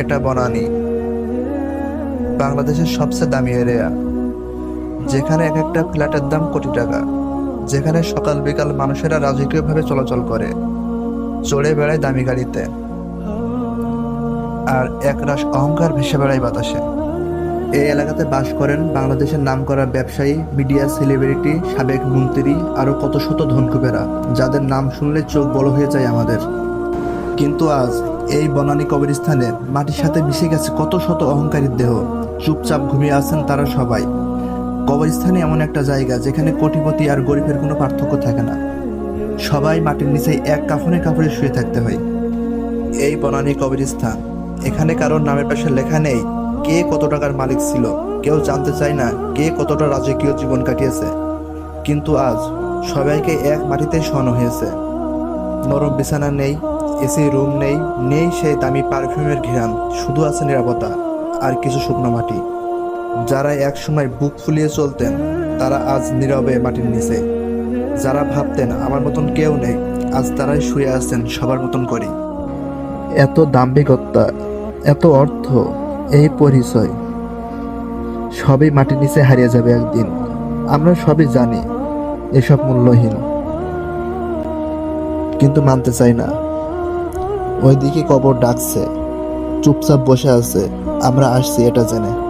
এটা বনানী। বাংলাদেশের সবচেয়ে দামি এরিয়া যেখানে এক একটা ফ্ল্যাটের দাম কোটি টাকা। যেখানে সকাল বিকাল মানুষেরা রাজকীয়ভাবে চলাচল করে। চড়ে বেড়ায় দামি গাড়িতে। আর একরাশ অহংকার ভেসে বেড়ায় বাতাসে। এই এলাকাতে বাস করেন বাংলাদেশের নামকরা ব্যবসায়ী মিডিয়া সেলিব্রিটি সাবেক মন্ত্রী, আরও কত শত ধনকুবেরা, যাদের নাম শুনলে চোখ বড় হয়ে যায় আমাদের। কিন্তু আজ এই বনানী কবরস্থানে মাটির সাথে মিশে গেছে কত শত অহংকারীর দেহ। চুপচাপ ঘুমিয়ে আছেন তারা সবাই। কবরস্থানে এমন একটা জায়গা যেখানে কোটিপতি আর গরিবের কোনো পার্থক্য থাকে না। সবাই মাটির নিচে এক কাফনে কাপড়ে শুয়ে থাকতে হয়। এই বনানী কবরস্থান, এখানে কারোর নামের পাশে লেখা নেই কে কত টাকার মালিক ছিল। কেউ জানতে চায় না কে কতটা রাজকীয় জীবন কাটিয়েছে। কিন্তু আজ সবাইকে এক মাটিতে শোয়ানো হয়েছে। নরম বিছানা নেই এসি রুম নেই নেই সেই দামি পারফিউমের ঘিরান শুধু আছে নিরাপত্তা আর কিছু শুকনো মাটি। যারা এক সময় বুক ফুলিয়ে চলতেন, তারা আজ নীরবে মাটির নিচে। যারা ভাবতেন, আমার মতন কেউ নেই আজ তারাই শুয়ে আছেন সবার মতন করে এত দাম্ভিকতা, এত অর্থ, এই পরিচয়। সবই মাটির নিচে হারিয়ে যাবে একদিন। আমরা সবই জানি, এসব মূল্যহীন। কিন্তু মানতে চাই না। ওইদিকে কবর ডাকছে। চুপচাপ বসে আছে। আমরা আসছি এটা জেনে।